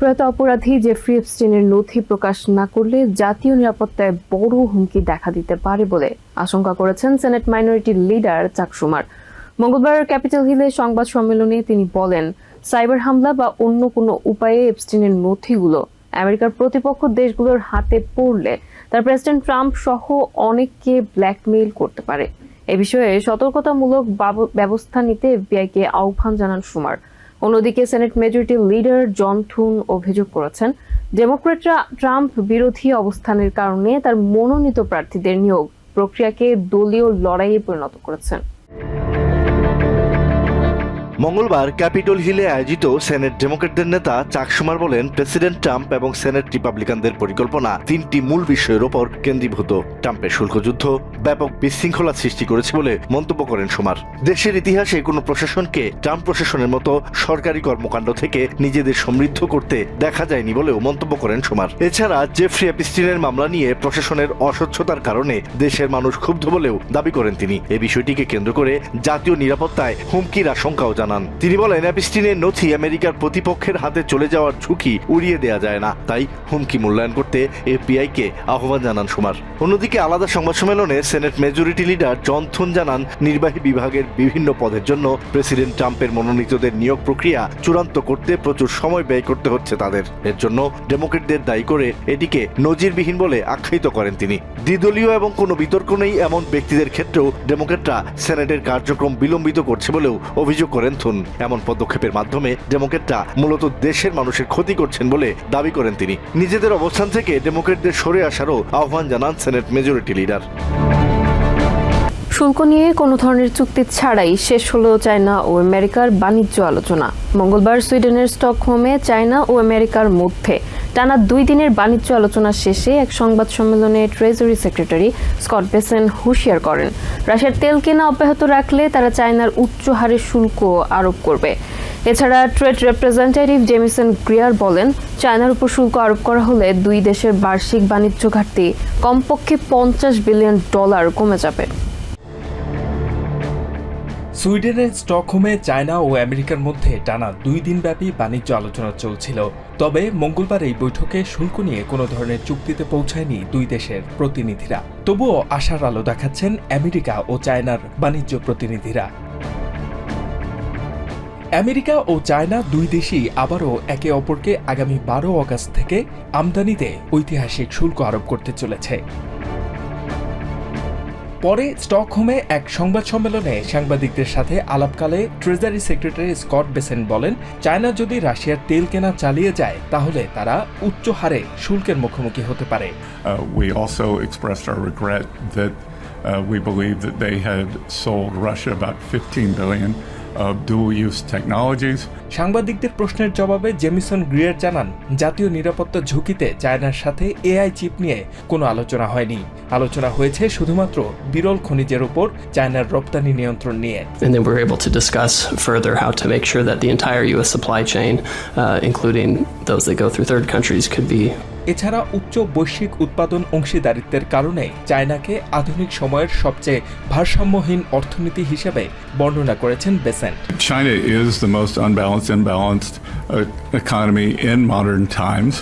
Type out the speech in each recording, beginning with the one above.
প্রয়াত অপরাধী জেফ্রি এপস্টিনের নথি প্রকাশ না করলে জাতীয় নিরাপত্তায় বড় হুমকি দেখা দিতে পারে বলে আশঙ্কা করেছেন senate minority leader Chuck Schumer মঙ্গলবার ক্যাপিটাল হিলে সংবাদ সম্মেলনে তিনি বলেন, সাইবার হামলা বা অন্য কোনো উপায়ে এপস্টিনের নথিগুলো আমেরিকার প্রতিপক্ষ দেশগুলোর হাতে পড়লে তার প্রেসিডেন্ট ট্রাম্প সহ অনেককে ব্ল্যাকমেইল করতে পারে। এ বিষয়ে সতর্কতামূলক ব্যবস্থা নিতে এফবিআইকে আহ্বান জানান সুমার। অন্যদিকে senate majority leader John Thune অভিযোগ করেছেন, ডেমোক্রেটরা ট্রাম্প বিরোধী অবস্থানের কারণে তার মনোনীত প্রার্থীদের নিয়োগ প্রক্রিয়াকে দলীয় লড়াইয়ে পরিণত করেছেন। মঙ্গলবার ক্যাপিটল হিলে আয়োজিত সেনেট ডেমোক্রেটদের নেতা চাকসুমার বলেন, প্রেসিডেন্ট ট্রাম্প এবং সেনেট রিপাবলিকানদের পরিকল্পনা তিনটি মূল বিষয়ের ওপর কেন্দ্রীভূত। ট্রাম্পের শুল্ক যুদ্ধ ব্যাপক বিশৃঙ্খলা সৃষ্টি করেছে বলে মন্তব্য করেন সুমার। দেশের ইতিহাসে কোনো প্রশাসনকে ট্রাম্প প্রশাসনের মতো সরকারি কর্মকাণ্ড থেকে নিজেদের সমৃদ্ধ করতে দেখা যায়নি বলেও মন্তব্য করেন সুমার। এছাড়া জেফ্রি অ্যাপিস্টিনের মামলা নিয়ে প্রশাসনের অস্বচ্ছতার কারণে দেশের মানুষ ক্ষুব্ধ বলেও দাবি করেন তিনি। এ বিষয়টিকে কেন্দ্র করে জাতীয় নিরাপত্তায় হুমকির আশঙ্কাও জানান তিনি বলেন, অ্যাপিস্টিনের নথি আমেরিকার প্রতিপক্ষের হাতে চলে যাওয়ার ঝুঁকি উড়িয়ে দেওয়া যায় না। তাই হুমকি মূল্যায়ন করতে এফবিআই কে আহ্বান জানান সুমার। অন্যদিকে আলাদা সংবাদ সম্মেলনে senate majority leader John Thune জানান, নির্বাহী বিভাগের বিভিন্ন পদের জন্য প্রেসিডেন্ট ট্রাম্পের মনোনীতদের নিয়োগ প্রক্রিয়া চূড়ান্ত করতে প্রচুর সময় ব্যয় করতে হচ্ছে তাদের। এর জন্য ডেমোক্রেটদের দায়ী করে এটিকে নজিরবিহীন বলে আখ্যায়িত করেন তিনি। দ্বিদলীয় এবং কোনো বিতর্ক নেই এমন ব্যক্তিদের ক্ষেত্রেও ডেমোক্রেটরা সেনেটের কার্যক্রম বিলম্বিত করছে বলেও অভিযোগ করেন থুন এমন পদক্ষেপের মাধ্যমে ডেমোক্রেটরা মূলত দেশের মানুষের ক্ষতি করছেন বলে দাবি করেন তিনি। নিজেদের অবস্থান থেকে ডেমোক্রেটদের সরে আসারও আহ্বান জানান সেনেট মেজরিটি লিডার। শুল্ক নিয়ে কোনো ধরনের চুক্তি ছাড়াই শেষ হলো চায়না ও আমেরিকার বাণিজ্য আলোচনা। মঙ্গলবার সুইডেনের স্টকহোমে চায়না ও আমেরিকার মধ্যে টানা দুই দিনের বাণিজ্য আলোচনা শেষে এক সংবাদ সম্মেলনে ট্রেজারি সেক্রেটারি স্কট বেসেন হুঁশিয়ার করেন। রাশিয়ার তেল কেনা অব্যাহত রাখলে তারা চায়নার উচ্চ হারে শুল্ক আরোপ করবে। এছাড়া ট্রেড রিপ্রেজেন্টেটিভ জেমিসন গ্রিয়ার বলেন, চায়নার উপর শুল্ক আরোপ করা হলে দুই দেশের বার্ষিক বাণিজ্য ঘাটতি কমপক্ষে পঞ্চাশ বিলিয়ন ডলার কমে যাবে। সুইডেনের স্টকহোমে চায়না ও আমেরিকার মধ্যে টানা দুই দিনব্যাপী বাণিজ্য আলোচনা চলছিল। তবে মঙ্গলবার এই বৈঠকে শুল্ক নিয়ে কোনো ধরনের চুক্তিতে পৌঁছায়নি দুই দেশের প্রতিনিধিরা। তবুও আশার আলো দেখাচ্ছেন আমেরিকা ও চায়নার বাণিজ্য প্রতিনিধিরা। আমেরিকা ও চায়না দুই দেশই আবারও একে অপরকে আগামী বারো আগস্ট থেকে আমদানিতে ঐতিহাসিক শুল্ক আরোপ করতে চলেছে। পরে স্টকহোমে এক সংবাদ সম্মেলনে সাংবাদিকদের সাথে আলাপকালে ট্রেজারি সেক্রেটারি স্কট বেসেন বলেন চায়না যদি রাশিয়ার তেল কেনা চালিয়ে যায় তাহলে তারা উচ্চ হারে শুল্কের মুখোমুখি হতে পারে। Uh, we uh, believe that they had sold Russia about 15 billion সাংবাদিকদের প্রশ্নের জবাবে জেমিসন গ্রিয়ার জানান জাতীয় নিরাপত্তা ঝুঁকিতে চায়নার সাথে এআই চিপ নিয়ে কোনো আলোচনা হয়নি। আলোচনা হয়েছে শুধুমাত্র বিরল খনিজের উপর চায়নার রপ্তানি নিয়ন্ত্রণ নিয়ে। এছাড়া উচ্চ বৈশ্বিক উৎপাদন অংশীদারিত্বের কারণে চায়নাকে আধুনিক সময়ের সবচেয়ে ভারসাম্যহীন অর্থনীতি হিসেবে বর্ণনা করেছেন Bessent China is the most unbalanced, imbalanced uh, economy in modern times,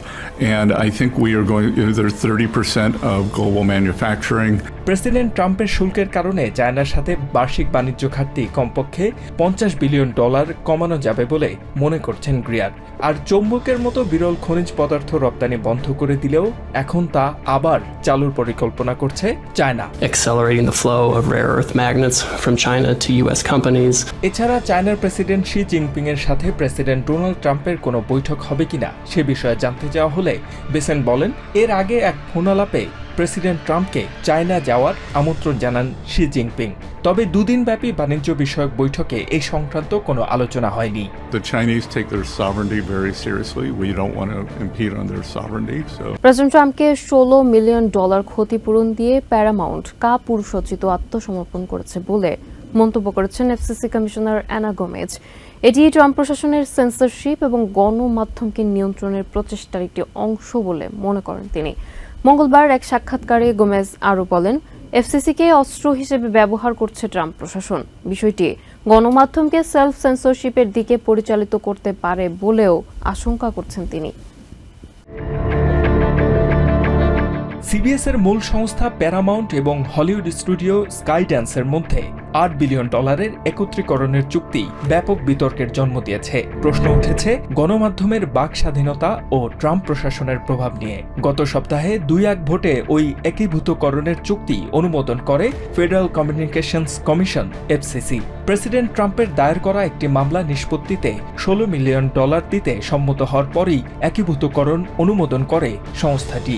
and I think we are going. There's 30% of global manufacturing. President ট্রাম্পের শুল্কের কারণে চায়নার সাথে বার্ষিক বাণিজ্য ঘাটতি কমপক্ষে পঞ্চাশ বিলিয়ন ডলার কমানো যাবে বলে মনে করছেন গ্রিয়ার আর চৌম্বকের মতো বিরল খনিজ পদার্থ রপ্তানি বন্ধ করে দিলেও এখন তা আবার চালুর পরিকল্পনা করছে চায়না. এছাড়া চায়নার প্রেসিডেন্ট শি জিনপিং এর সাথে প্রেসিডেন্ট ডোনাল্ড ট্রাম্পের কোনো বৈঠক হবে কিনা সে বিষয়ে জানতে চাওয়া হলে বেসেন বলেন এর আগে এক ফোনালাপে প্রেসিডেন্ট ট্রাম্পকে চায়না যাওয়ার আমন্ত্রণ জানান শি জিনপিং তবে দুদিনব্যাপী বাণিজ্য বিষয়ক বৈঠকে এই সংক্রান্ত কোনো আলোচনা হয়নি The Chinese take their sovereignty very seriously. We don't want to impede on their sovereignty, so. President ট্রাম্পকে ষোলো মিলিয়ন ডলার ক্ষতিপূরণ দিয়ে প্যারামাউন্ট কাপুরুষোচিত আত্মসমর্পণ করেছে বলে মন্তব্য করেছেন এফসিসি কমিশনার অ্যানা গোমেজ এটি ট্রাম্প প্রশাসনের সেন্সরশিপ এবং গণমাধ্যমকে নিয়ন্ত্রণের প্রচেষ্টার একটি অংশ বলে মনে করেন তিনি মঙ্গলবার এক সাক্ষাৎকারে গোমেজ আরও বলেন, এফসিসিকে অস্ত্র হিসেবে ব্যবহার করছে ট্রাম্প প্রশাসন। বিষয়টি গণমাধ্যমকে সেলফ সেন্সরশিপের দিকে পরিচালিত করতে পারে বলেও আশঙ্কা করছেন তিনি। সিবিএস এর মূল সংস্থা প্যারামাউন্ট এবং হলিউড স্টুডিও স্কাই ড্যান্সের মধ্যে আট বিলিয়ন ডলারের একত্রীকরণের চুক্তি ব্যাপক বিতর্কের জন্ম দিয়েছে। প্রশ্ন উঠেছে, গণমাধ্যমের বাক স্বাধীনতা ও ট্রাম্প প্রশাসনের প্রভাব নিয়ে। গত সপ্তাহে দুই এক ভোটে ওই একীভূতকরণের চুক্তি অনুমোদন করে federal communications commission, FCC. President ট্রাম্পের দায়ের করা একটি মামলা নিষ্পত্তিতে ষোলো মিলিয়ন ডলার দিতে সম্মত হওয়ার পরই একীভূতকরণ অনুমোদন করে সংস্থাটি।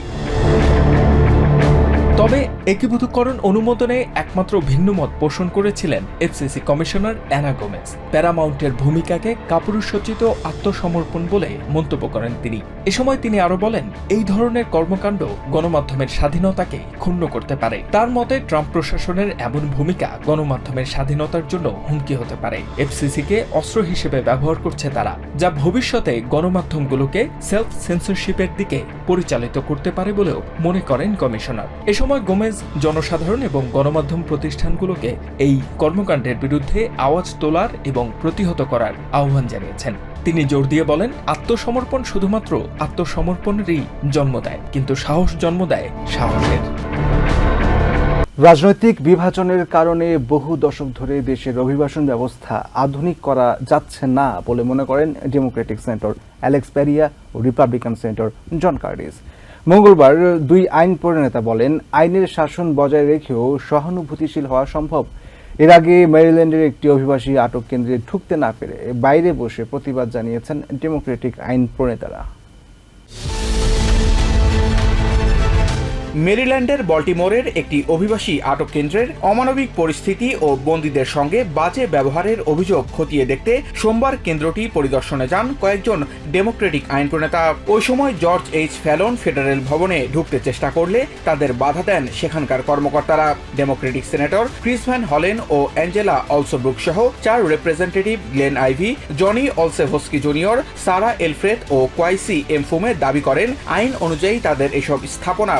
তবে একীভূতকরণ অনুমোদনে একমাত্র ভিন্নমত পোষণ করেছিলেন এফসিসি কমিশনার অ্যানা গোমেজ। প্যারামাউন্টের ভূমিকাকে কাপুরুষোচিত আত্মসমর্পণ বলে মন্তব্য করেন তিনি। এ সময় তিনি আরও বলেন, এই ধরনের কর্মকাণ্ড গণমাধ্যমের স্বাধীনতাকে ক্ষুণ্ণ করতে পারে। তার মতে, ট্রাম্প প্রশাসনের এমন ভূমিকা গণমাধ্যমের স্বাধীনতার জন্য হুমকি হতে পারে। এফসিসিকে অস্ত্র হিসেবে ব্যবহার করছে তারা, যা ভবিষ্যতে গণমাধ্যমগুলোকে সেলফ সেন্সরশিপের দিকে পরিচালিত করতে পারে বলেও মনে করেন কমিশনার। এ সময় গোমেজ জনসাধারণ এবং গণমাধ্যম প্রতিষ্ঠানগুলোকে এই কর্মকাণ্ডের বিরুদ্ধে আওয়াজ তোলার এবং প্রতিহত করার আহ্বান জানিয়েছেন। তিনি জোর দিয়ে বলেন, আত্মসমর্পণ শুধুমাত্র আত্মসমর্পণেরই জন্ম দেয়, কিন্তু সাহস জন্ম দেয় সাহসের। রাজনৈতিক বিভাজনের কারণে বহু দশক ধরে দেশের অভিবাসন ব্যবস্থা আধুনিক করা যাচ্ছে না বলে মনে করেন ডেমোক্রেটিক সেন্টার অ্যালেক্স প্যারিয়া ও রিপাবলিকান সেন্টার জন কার্ডিস মঙ্গলবার দুই আইন প্রণেতা বলেন, আইনের শাসন বজায় রেখেও সহানুভূতিশীল হওয়া সম্ভব। এর আগে মেরিল্যান্ডের একটি অভিবাসী আটক কেন্দ্রে ঢুকতে না পেরে বাইরে বসে প্রতিবাদ জানিয়েছেন ডেমোক্রেটিক আইন প্রণেতারা। মেরিল্যান্ডের বল্টিমোরের একটি অভিবাসী আটক কেন্দ্রের অমানবিক পরিস্থিতি ও বন্দীদের সঙ্গে বাজে ব্যবহারের অভিযোগ খতিয়ে দেখতে সোমবার কেন্দ্রটি পরিদর্শনে যান কয়েকজন ডেমোক্রেটিক আইন প্রণেতা ওই সময় জর্জ এইচ ফ্যালন ফেডারেল ভবনে ঢুকতে চেষ্টা করলে তাদের বাধা দেন সেখানকার কর্মকর্তারা। ডেমোক্রেটিক সেনেটর ক্রিস ভ্যান হলেন ও অ্যাঞ্জেলা অলসোব্রুক সহ চার representative Glenn Ivey, Johnny Olszewski Junior, Sarah Elfreth ও কোয়াইসি এমফুমে দাবি করেন। আইন অনুযায়ী তাদের এসব স্থাপনা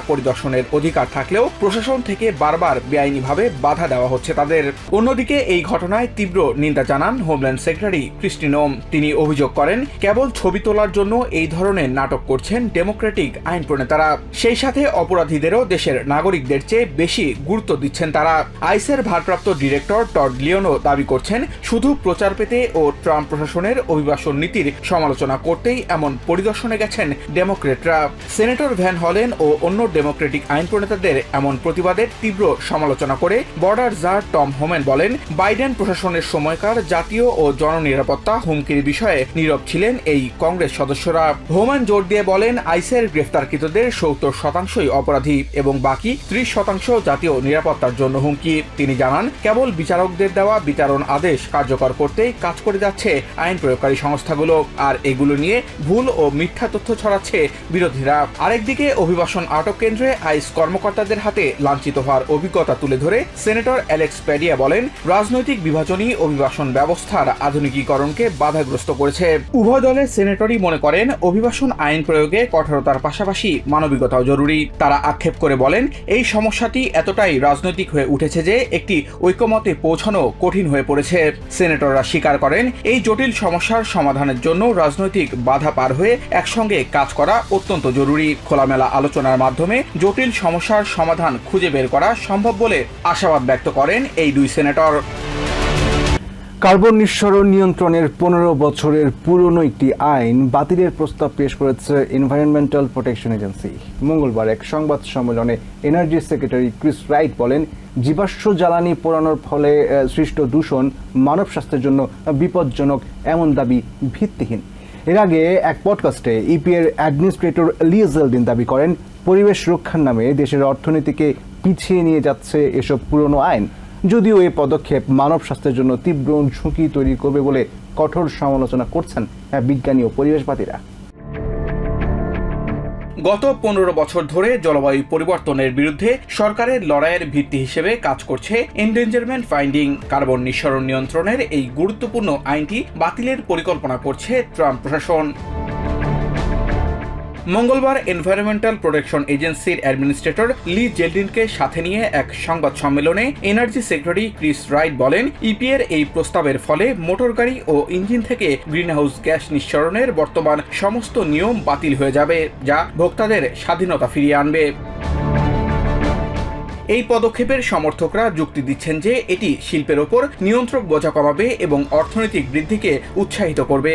পরিদর্শনের অধিকার থাকলেও প্রশাসন থেকে বারবার বেআইনিভাবে বাধা দেওয়া হচ্ছে তাদের। অন্যদিকে এই ঘটনায় তীব্র নিন্দা জানান হোমল্যান্ড সেক্রেটারি ক্রিস্টিনোম তিনি অভিযোগ করেন, কেবল ছবি তোলার জন্য এই ধরনের নাটক করছেন ডেমোক্রেটিক আইন প্রণেতারা। সেই সাথে অপরাধীদেরও দেশের নাগরিকদের চেয়ে বেশি গুরুত্ব দিচ্ছেন তারা। আইসের ভারপ্রাপ্ত ডিরেক্টর টড লিওনো দাবি করছেন, শুধু প্রচার পেতে ও ট্রাম্প প্রশাসনের অভিবাসন নীতির সমালোচনা করতেই এমন পরিদর্শনে গেছেন ডেমোক্রেটরা সেনেটর ভ্যান হলেন ও অন্য ডেমোক্রেটিক আইন প্রণেতাদের এমন প্রতিবাদের তীব্র সমালোচনা করে বর্ডার জার টম হোমেন বলেন, বাইডেন প্রশাসনের সময়কার জাতীয় ও জননিরাপত্তা হুমকির বিষয়ে নীরব ছিলেন এই কংগ্রেস সদস্যরা। হোমেন জোর দিয়ে বলেন, আইসের গ্রেফতারকৃতদের সত্তর শতাংশই অপরাধী এবং বাকি ত্রিশ শতাংশ জাতীয় নিরাপত্তার জন্য হুমকি। তিনি জানান, কেবল বিচারকদের দেওয়া বিচারণ আদেশ কার্যকর করতেই কাজ করে যাচ্ছে আইন প্রয়োগকারী সংস্থাগুলো, আর এগুলো নিয়ে ভুল ও মিথ্যা তথ্য ছড়াচ্ছে বিরোধীরা। আরেকদিকে অভিবাসন আটক কেন্দ্রে আইস কর্মকর্তাদের হাতে লাঞ্ছিত হওয়ার অভিজ্ঞতা তুলে ধরে সেনেটর অ্যালেক্স প্যাডিয়া বলেন, রাজনৈতিক বিভাজনই অভিবাসন ব্যবস্থার আধুনিকীকরণকে বাধাগ্রস্ত করেছে। উভয় দলের সেনেটরই মনে করেন, অভিবাসন আইন প্রয়োগে কঠোরতার পাশাপাশি মানবিকতাও জরুরি। তারা আক্ষেপ করে বলেন, এই সমস্যাটি এতটাই রাজনৈতিক হয়ে উঠেছে যে একটি ঐকমতে পৌঁছানো কঠিন হয়ে পড়েছে। সেনেটররা স্বীকার করেন, এই জটিল সমস্যার সমাধানের জন্য রাজনৈতিক বাধা পার হয়ে একসঙ্গে কাজ করা অত্যন্ত জরুরি। খোলামেলা আলোচনার মাধ্যমে জটিল সমস্যার সমাধান খুঁজে বের করা সম্ভব বলে আশাবাদ ব্যক্ত করেন এই দুই সেনেটর। কার্বন নিঃসরণ নিয়ন্ত্রণের পনেরো বছরের পুরনো একটি আইন বাতিলের প্রস্তাব পেশ করেছে এনভায়রনমেন্টাল প্রোটেকশন এজেন্সি মঙ্গলবার এক সংবাদ সম্মেলনে এনার্জি সেক্রেটারি ক্রিস রাইট বলেন, জীবাশ্ম জ্বালানি পোড়ানোর ফলে সৃষ্ট দূষণ মানব স্বাস্থ্যের জন্য বিপজ্জনক এমন দাবি ভিত্তিহীন। এর আগে এক পডকাস্টে ইপি এর অ্যাডমিনিস্ট্রেটর লিয়েজেলদিন দাবি করেন পরিবেশ রক্ষার নামে দেশের অর্থনীতিকে পিছিয়ে নিয়ে যাচ্ছে এসব পুরনো আইন। যদিও এই পদক্ষেপ মানব স্বাস্থ্যের জন্য তীব্র ঝুঁকি তৈরি করবে বলে কঠোর সমালোচনা করছেন বিজ্ঞানী ও পরিবেশবাদীরা। গত পনেরো বছর ধরে জলবায়ু পরিবর্তনের বিরুদ্ধে সরকারের লড়াইয়ের ভিত্তি হিসেবে কাজ করছে এন্ডেঞ্জারমেন্ট ফাইন্ডিং। কার্বন নিঃসরণ নিয়ন্ত্রণের এই গুরুত্বপূর্ণ আইনটি বাতিলের পরিকল্পনা করছে ট্রাম্প প্রশাসন। মঙ্গলবার এনভায়রনমেন্টাল প্রোটেকশন এজেন্সির অ্যাডমিনিস্ট্রেটর লি জেলডিনকে সাথে নিয়ে এক সংবাদ সম্মেলনে এনার্জি সেক্রেটারি ক্রিস রাইট বলেন ইপিএর এই প্রস্তাবের ফলে মোটর গাড়ি ও ইঞ্জিন থেকে গ্রিনহাউস গ্যাস নিঃসরণের বর্তমান সমস্ত নিয়ম বাতিল হয়ে যাবে, যা ভোক্তাদের স্বাধীনতা ফিরিয়ে আনবে। এই পদক্ষেপের সমর্থকরা যুক্তি দিচ্ছেন যে এটি শিল্পের ওপর নিয়ন্ত্রক বোঝা কমাবে এবং অর্থনৈতিক বৃদ্ধিকে উৎসাহিত করবে।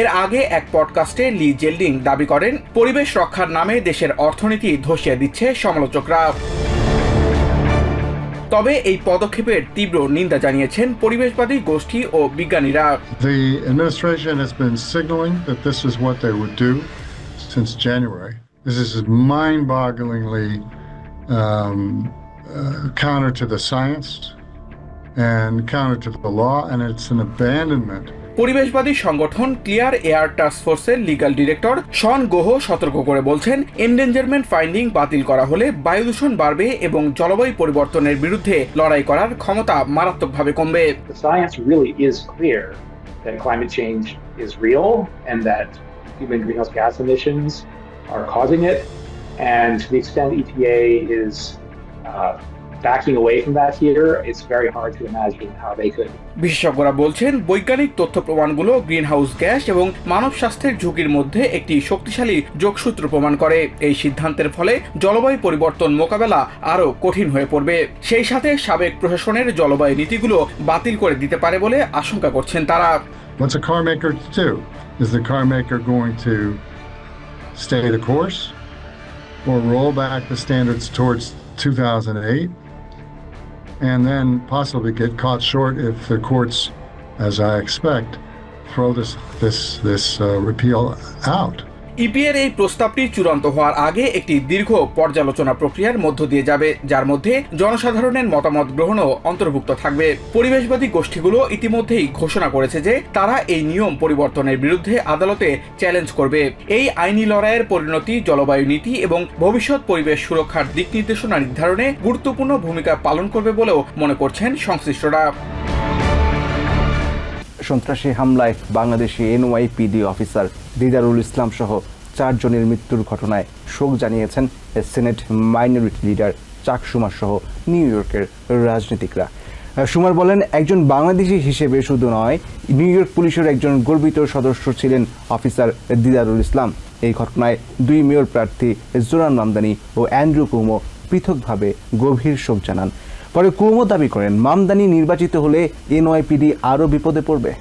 এর আগে এক পডকাস্টে লি জেল্ডিং দাবি করেন পরিবেশ রক্ষার নামে দেশের অর্থনীতি ধসিয়ে দিচ্ছে সমালোচকরা তবে এই পদক্ষেপের তীব্র নিন্দা জানিয়েছেন পরিবেশবাদী গোষ্ঠী ও বিজ্ঞানীরা The administration has been signaling that this is what they would do since January. This is mind bogglingly um, uh, counter to the science and counter to the law, and it's an abandonment পরিবেশবাদী সংগঠন clear air task ফোর্সের legal director Sean গোহ সতর্ক করে বলছেন এন্ডেঞ্জারমেন্ট finding বাতিল করা হলে বায়ু দূষণ বাড়বে এবং জলবায়ু পরিবর্তনের বিরুদ্ধে লড়াই করার ক্ষমতা মারাত্মকভাবে কমবে That climate change is real and that human greenhouse gas emissions are causing it. And to the extent EPA is uh, backing away from that here, it's very hard to imagine how they could. বিশেষজ্ঞরা বলছেন বৈজ্ঞানিক তথ্য প্রমাণগুলো greenhouse gas এবং মানব স্বাস্থ্যের ঝুঁকির মধ্যে একটি শক্তিশালী যোগসূত্র প্রমাণ করে। এই সিদ্ধান্তের ফলে জলবায়ু পরিবর্তন মোকাবেলা আরও কঠিন হয়ে পড়বে। সেই সাথে সাবেক প্রশাসনের জলবায়ু নীতিগুলো বাতিল করে দিতে পারে বলে আশঙ্কা করছেন তারা। What's a car maker to do? Is the car maker going to stay the course or roll back the standards towards 2008 and then possibly get caught short if the courts, as I expect, throw this this this uh, repeal out? ইপিএর এই প্রস্তাবটি চূড়ান্ত হওয়ার আগে একটি দীর্ঘ পর্যালোচনা প্রক্রিয়ার মধ্য দিয়ে যাবে, যার মধ্যে জনসাধারণের মতামত গ্রহণও অন্তর্ভুক্ত থাকবে। পরিবেশবাদী গোষ্ঠীগুলো ইতিমধ্যেই ঘোষণা করেছে যে তারা এই নিয়ম পরিবর্তনের বিরুদ্ধে আদালতে চ্যালেঞ্জ করবে। এই আইনি লড়াইয়ের পরিণতি, জলবায়ু নীতি এবং ভবিষ্যৎ পরিবেশ সুরক্ষার দিক নির্দেশনা নির্ধারণে গুরুত্বপূর্ণ ভূমিকা পালন করবে বলেও মনে করছেন সংশ্লিষ্টরা। সন্ত্রাসী হামলায় বাংলাদেশি এনওয়াইপিডি অফিসার দিদারুল ইসলাম সহ চারজনের মৃত্যুর ঘটনায় শোক জানিয়েছেন সেনেট মাইনরিটি লিডার চাক সুমার সহ নিউ ইয়র্কের রাজনীতিকরা। সুমার বলেন, একজন বাংলাদেশি হিসেবে শুধু নয়, নিউ ইয়র্ক পুলিশের একজন গর্বিত সদস্য ছিলেন অফিসার দিদারুল ইসলাম। এই ঘটনায় দুই মেয়র প্রার্থী জোরান মামদানি ও অ্যান্ড্রু কুমো পৃথকভাবে গভীর শোক জানান। পরে কুমো দাবি করেন, মামদানি নির্বাচিত হলে এনওয়াইপিডি আরও বিপদে পড়বে।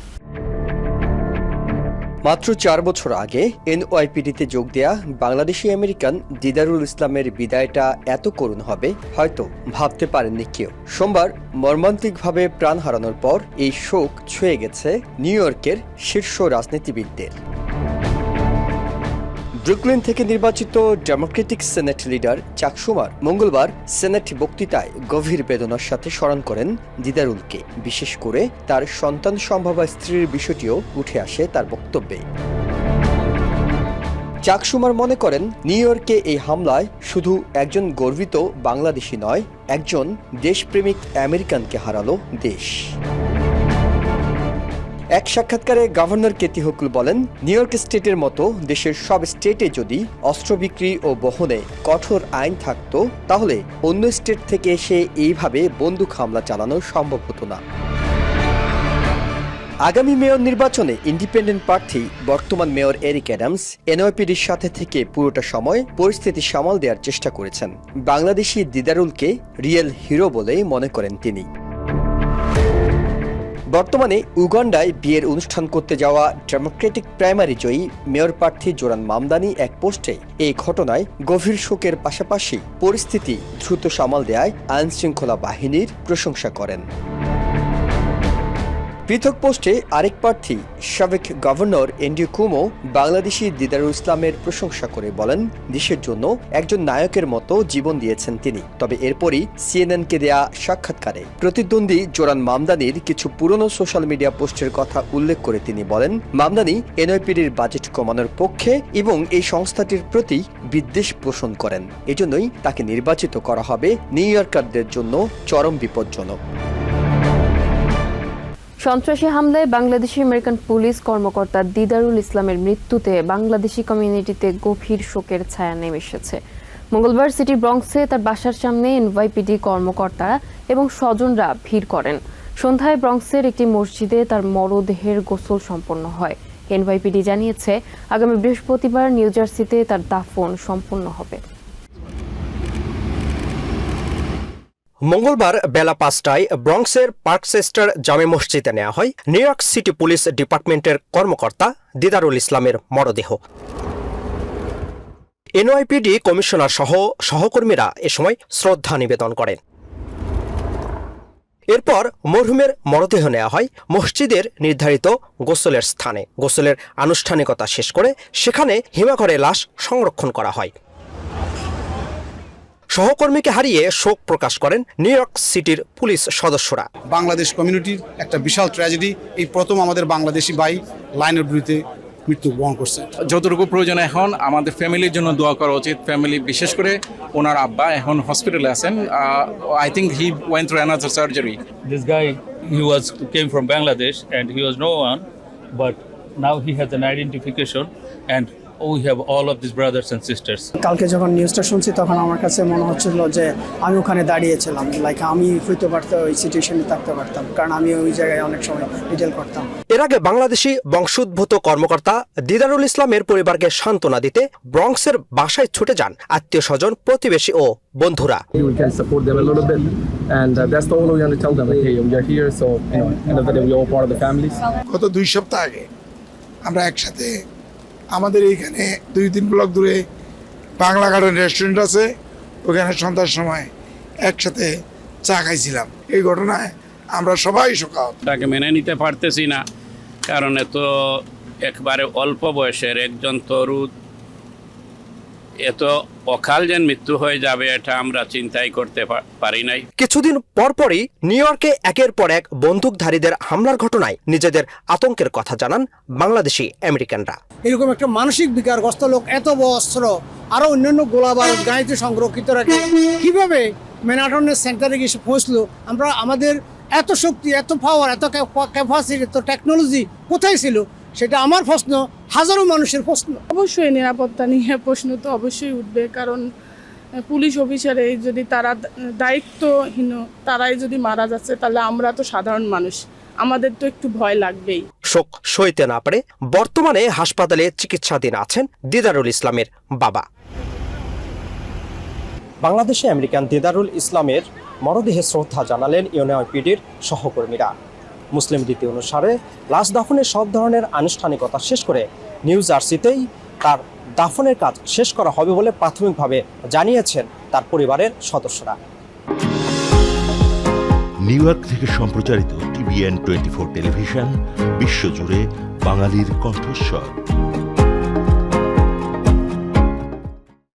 মাত্র চার বছর আগে এনওয়াইপিডিতে যোগ দেয়া বাংলাদেশি আমেরিকান দিদারুল ইসলামের বিদায়টা এত করুণ হবে, হয়তো ভাবতে পারেননি কেউ। সোমবার মর্মান্তিকভাবে প্রাণ হারানোর পর এই শোক ছুঁয়ে গেছে নিউ ইয়র্কের শীর্ষ রাজনীতিবিদদের। ব্রুকলিন থেকে নির্বাচিত Democratic senate leader Chuck Schumer মঙ্গলবার সেনেট বক্তৃতায় গভীর বেদনার সাথে স্মরণ করেন দিদারুলকে। বিশেষ করে তার সন্তান সম্ভাবা স্ত্রীর বিষয়টিও উঠে আসে তার বক্তব্যে। চাকসুমার মনে করেন, নিউ ইয়র্কে এই হামলায় শুধু একজন গর্বিত বাংলাদেশি নয়, একজন দেশপ্রেমিক আমেরিকানকে হারালো দেশ। এক সাক্ষাৎকারে গভর্নর কেতি হকুল বলেন, নিউ ইয়র্ক স্টেটের মতো দেশের সব স্টেটে যদি অস্ত্র বিক্রি ও বহনে কঠোর আইন থাকতো, তাহলে অন্য স্টেট থেকে এসে এইভাবে বন্দুক হামলা চালানো সম্ভব হতো না। আগামী মেয়র নির্বাচনে ইন্ডিপেন্ডেন্ট প্রার্থী বর্তমান মেয়র এরিক অ্যাডামস এনওপিডির সাথে থেকে পুরোটা সময় পরিস্থিতি সামাল দেওয়ার চেষ্টা করেছেন। বাংলাদেশি দিদারুলকে রিয়েল হিরো বলে মনে করেন তিনি। বর্তমানে উগান্ডায় বিয়ের অনুষ্ঠান করতে যাওয়া ডেমোক্রেটিক প্রাইমারি জয়ী মেয়র প্রার্থী জোরান মামদানি এক পোস্টে এই ঘটনায় গভীর শোকের পাশাপাশি পরিস্থিতি দ্রুত সামাল দেয় আইনশৃঙ্খলা বাহিনীর প্রশংসা করেন। পৃথক পোস্টে আরেক প্রার্থী, সাবেক গভর্নর এনডিও কুমো, বাংলাদেশি দিদারুল ইসলামের প্রশংসা করে বলেন, দেশের জন্য একজন নায়কের মতো জীবন দিয়েছেন তিনি। তবে এরপরই সিএনএনকে দেয়া সাক্ষাৎকারে প্রতিদ্বন্দ্বী জোরান মামদানির কিছু পুরনো সোশ্যাল মিডিয়া পোস্টের কথা উল্লেখ করে তিনি বলেন, মামদানি এনআইপিডির বাজেট কমানোর পক্ষে এবং এই সংস্থাটির প্রতি বিদ্বেষ পোষণ করেন। এজন্যই তাকে নির্বাচিত করা হবে নিউ ইয়র্কারদের জন্য চরম বিপজ্জনক। সন্ত্রাসী হামলায় বাংলাদেশি আমেরিকান পুলিশ কর্মকর্তা দিদারুল ইসলামের মৃত্যুতে বাংলাদেশি কমিউনিটিতে গভীর শোকের ছায়া নেমে এসেছে। মঙ্গলবার সিটি ব্রঙ্কসে তার বাসার সামনে এনওয়াইপিডি কর্মকর্তারা এবং স্বজনরা ভিড় করেন। সন্ধ্যায় ব্রঙ্কসের একটি মসজিদে তার মরদেহের গোসল সম্পন্ন হয়। এনওয়াইপিডি জানিয়েছে, আগামী বৃহস্পতিবার নিউ জার্সিতে তার দাফন সম্পন্ন হবে। মঙ্গলবার বেলা পাঁচটায় ব্রঙ্কসের পার্কসেস্টার জামে মসজিদে নেওয়া হয় নিউ ইয়র্ক সিটি পুলিশ ডিপার্টমেন্টের কর্মকর্তা দিদারুল ইসলামের মরদেহ। এনওয়াইপিডি কমিশনার সহ সহকর্মীরা এ সময় শ্রদ্ধা নিবেদন করেন। এরপর মরহুমের মরদেহ নেওয়া হয় মসজিদের নির্ধারিত গোসলের স্থানে। গোসলের আনুষ্ঠানিকতা শেষ করে সেখানে হিমাঘরে লাশ সংরক্ষণ করা হয়। সহকর্মীকে হারিয়ে শোক প্রকাশ করেন নিউ ইয়র্ক সিটির পুলিশ সদস্যরা। বাংলাদেশ কমিউনিটির একটা বিশাল ট্র্যাজেডি। এই প্রথম আমাদের বাংলাদেশি ভাই লাইনের বিরুদ্ধে মৃত্যুবরণ করছে। যতটুকু প্রয়োজন এখন আমাদের ফ্যামিলির জন্য দোয়া করা উচিত। ফ্যামিলি বিশেষ করে ওনার আব্বা এখন হসপিটালে আছেন। I think he went through another surgery this guy he was came from bangladesh and he was no one but now he has an identification and we have all of these brothers and sisters. কালকে যখন নিউজটা শুনছি তখন আমার কাছে মনে হচ্ছিল যে আমি ওখানে দাঁড়িয়েছিলাম। লাইক আমি হইতে পারতাম ওই সিচুয়েশনে থাকতে পারতাম। কারণ আমি ওই জায়গায় অনেক সময় ডিটেল করতাম। এর আগে বাংলাদেশি বংশোদ্ভূত কর্মকর্তা দিদারুল ইসলামের পরিবারকে সান্ত্বনা দিতে ব্রঙ্কসের বাসায় ছুটে যান আত্মীয় স্বজন প্রতিবেশী ও বন্ধুরা। We can support them a little bit, and that's the only way we want to tell them, like, hey, we are here, so you know, end of the day, we all part of the families. গত দুই সপ্তাহ আগে আমরা একসাথে আমাদের এইখানে দুই তিন ব্লক দূরে বাংলা গার্ডেন রেস্টুরেন্ট আছে। ওখানে সন্ধ্যার সময় একসাথে চা খাইছিলাম। এই ঘটনায় আমরা সবাই শোকাহত। তাকে মেনে নিতে পারতেছি না। কারণ এত একবারে অল্প বয়সের একজন তরুণ এত অকাল যেন মৃত্যু হয়ে যাবে এটা আমরা চিন্তাই করতে পারি নাই। কিছুদিন পরপরই নিউ ইয়র্কে একের পর এক বন্দুকধারীদের হামলার ঘটনায় নিজেদের আতঙ্কের কথা জানান বাংলাদেশি আমেরিকানরা। এরকম একটা মানসিক বিকারগ্রস্ত লোক এত অস্ত্র আরও অন্যান্য গোলা বারুদ গাড়িতে সংরক্ষিত রাখে কীভাবে ম্যানাটনের সেন্টারে গিয়ে পৌঁছলো? আমরা আমাদের এত শক্তি এত পাওয়ার এত ক্যাপাসিটি এত টেকনোলজি কোথায় ছিল? সেটা আমার প্রশ্ন হাজারো মানুষের প্রশ্ন। অবশ্যই নিরাপত্তা নিয়ে প্রশ্ন তো অবশ্যই উঠবে কারণ পুলিশ অফিসারে যদি তারা দায়িত্বহীন তারাই যদি মারা যাচ্ছে তাহলে আমরা তো সাধারণ মানুষ। আমাদের তো একটু ভয় লাগবেই। শোক সইতে না পারে বর্তমানে হাসপাতালে চিকিৎসাধীন আছেন দিদারুল ইসলামের বাবা। বাংলাদেশে আমেরিকান দিদারুল ইসলামের মরদেহে শ্রদ্ধা জানালেন ইউনিয়ন পিডির সহকর্মীরা। মুসলিম রীতি অনুসারে লাশ দাফনের সব ধরনের আনুষ্ঠানিকতা শেষ করে নিউ জার্সিতেই তার দাফনের কাজ শেষ করা হবে বলে প্রাথমিকভাবে জানিয়েছেন তার পরিবারের সদস্যরা। নিউ ইয়র্ক থেকে সম্প্রচারিত টিভিএন টোয়েন্টি ফোর টেলিভিশন, বিশ্বজুড়ে বাঙালির কণ্ঠস্বর।